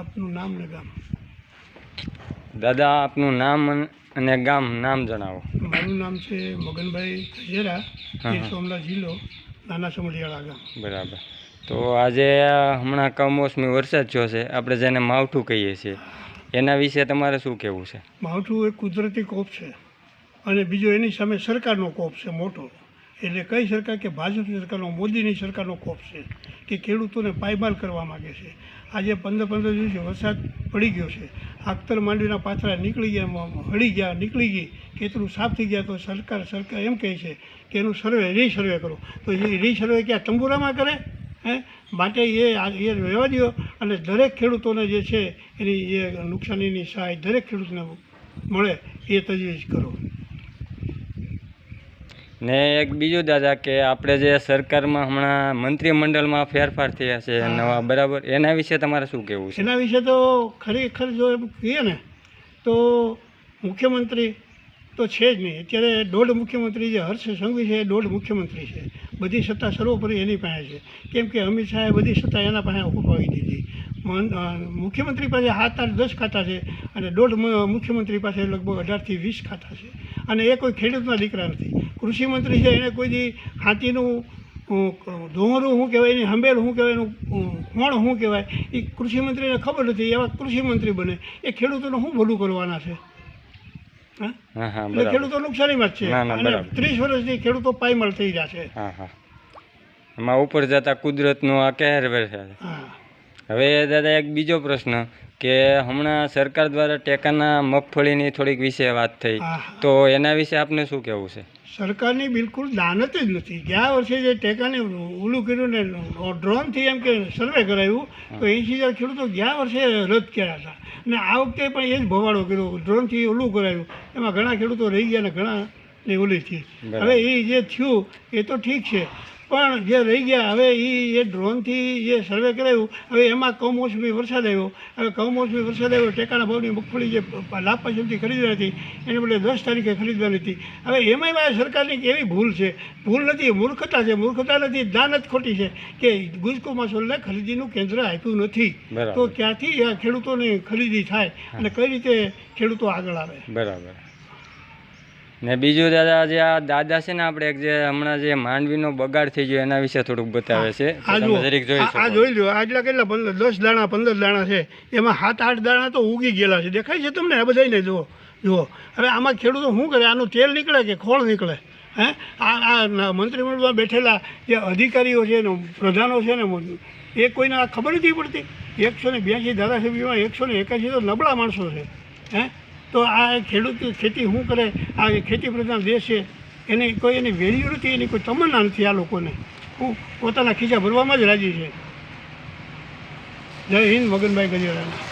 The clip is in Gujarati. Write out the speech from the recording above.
આપનું નામ ને ગામ? દાદા આપનું નામ અને ગામ નામ જણાવો. મારું નામ છે મગનભાઈ ખજેરા સોમલા જિલ્લો નાના સમલિયાળા ગામ. બરાબર. તો આજે હમણાં કમોસમી વરસાદ થયો છે આપણે જેને માવઠું કહીએ છીએ એના વિશે તમારે શું કહેવું છે? માવઠું એક કુદરતી કોપ છે અને બીજો એની સામે સરકારનો કોપ છે મોટો. એટલે કઈ સરકાર કે ભાજપની સરકારનો, મોદીની સરકારનો ખોફ છે કે ખેડૂતોને પાયમાલ કરવા માગે છે. આજે પંદર પંદર દિવસે વરસાદ પડી ગયો છે. આખતર માંડવીના પાથરા નીકળી ગયા હળી ગયા, નીકળી ગઈ. ખેતરું સાફ થઈ ગયા તો સરકાર સરકાર એમ કહે છે કે એનું સર્વે રી સર્વે કરો. તો એ રી સર્વે ક્યાં, તંબુરામાં કરે? હે? માટે એ એ રહેવા દો અને દરેક ખેડૂતોને જે છે એની જે નુકસાનીની સહાય દરેક ખેડૂતને મળે, એ તજવીજ કરો. ને એક બીજું દાદા કે આપણે જે સરકારમાં હમણાં મંત્રીમંડળમાં ફેરફાર થયા છે નવા બરાબર? એના વિશે તમારે શું કહેવું છે? એના વિશે તો ખરેખર જો એમ કહીએ ને તો મુખ્યમંત્રી તો છે જ નહીં. અત્યારે દોઢ મુખ્યમંત્રી જે હર્ષ સંઘવી છે એ દોઢ મુખ્યમંત્રી છે. બધી સત્તા સર્વોપરી એની પાસે છે. કેમ કે અમિત શાહે બધી સત્તા એના પાસે ઉપાવી દીધી. મુખ્યમંત્રી પાસે સાત આઠ દસ ખાતા છે અને દોઢ મુખ્યમંત્રી પાસે લગભગ અઢારથી વીસ ખાતા છે. અને એ કોઈ ખેડૂતના દીકરા નથી. કૃષિ મંત્રી છે એને કોઈ દી હાથીનું ધોમરું શું કહેવાય એની હંબેલ શું કહેવાય એનું કોણ શું કહેવાય એ કૃષિમંત્રીને ખબર નથી એવા કૃષિમંત્રી બને. એ ખેડૂતોનું શું ભલું કરવાના છે? હા? હા હા એટલે ખેડૂતો નુકસાનીમાં જ છે. અને. ત્રીસ વર્ષથી ખેડૂતો પાયમાલ થઈ રહ્યા છે. એમાં ઉપર જતા કુદરતનો આ કહેર છે હા. હવે દાદા એક બીજો પ્રશ્ન કે હમણાં સરકાર દ્વારા ટેકાના મગફળીની થોડીક વિશે વાત થઈ. તો એના વિશે આપને શું કહેવું છે? સરકારની બિલકુલ દાનત જ નથી. ગયા વર્ષે જે ટેકાને ઓલું કર્યું ને ડ્રોનથી એમ કે સર્વે કરાયું તો એંસી હજાર ખેડૂતો ગયા વર્ષે રદ કર્યા હતા. અને આ વખતે પણ એ જ ભવાડો કર્યો. ડ્રોનથી ઓલું કરાયું. એમાં ઘણા ખેડૂતો રહી ગયા ને ઘણા ને ઓલી થઈ. હવે એ જે થયું એ તો ઠીક છે. પણ જે રહી ગયા હવે એ એ ડ્રોનથી જે સર્વે કરાયું હવે એમાં કમોસમી વરસાદ આવ્યો. હવે કમોસમી વરસાદ આવ્યો ટેકાના ભાવની મગફળી જે લાભ પાસેથી ખરીદવાની હતી એને બદલે દસ તારીખે ખરીદવાની હતી. હવે એમાંય મારા સરકારની કેવી ભૂલ છે. ભૂલ નથી મૂર્ખતા છે. મૂર્ખતા નથી દાનત ખોટી છે કે ગુજકો માસોલને ખરીદીનું કેન્દ્ર આપ્યું નથી. તો ક્યાંથી આ ખેડૂતોની ખરીદી થાય અને કઈ રીતે ખેડૂતો આગળ આવે? બરાબર. ને બીજું દાદા જે આ દાદા છે ને આપણે એક જે હમણાં જે માંડવીનો બગાડ થઈ ગયો એના વિશે થોડુંક બતાવે છે. આ જોઈ લો આટલા કેટલા પંદર દસ દાણા પંદર દાણા છે. એમાં સાત આઠ દાણા તો ઉગી ગયેલા છે. દેખાય છે તમને? આ બધાને જુઓ. જુઓ. હવે આમાં ખેડૂતો શું કરે? આનું તેલ નીકળે કે ખોળ નીકળે? હે? આ આ મંત્રીમંડળમાં બેઠેલા જે અધિકારીઓ છે ને પ્રધાનો છે ને એ કોઈને આ ખબર નથી પડતી? એકસો ને બ્યાસી ધારાસભ્યોમાં એકસો ને એકાસી તો નબળા માણસો છે. હે? તો આ ખેડૂત ખેતી શું કરે? આ ખેતી પ્રધાન દેશ. છે એને કોઈ એની વેલ્યુ નથી, એની કોઈ તમન્ના નથી આ લોકોને. હું પોતાના ખીચા ભરવામાં જ રાજી છે. જય હિન્દ, મગનભાઈ ગજેરા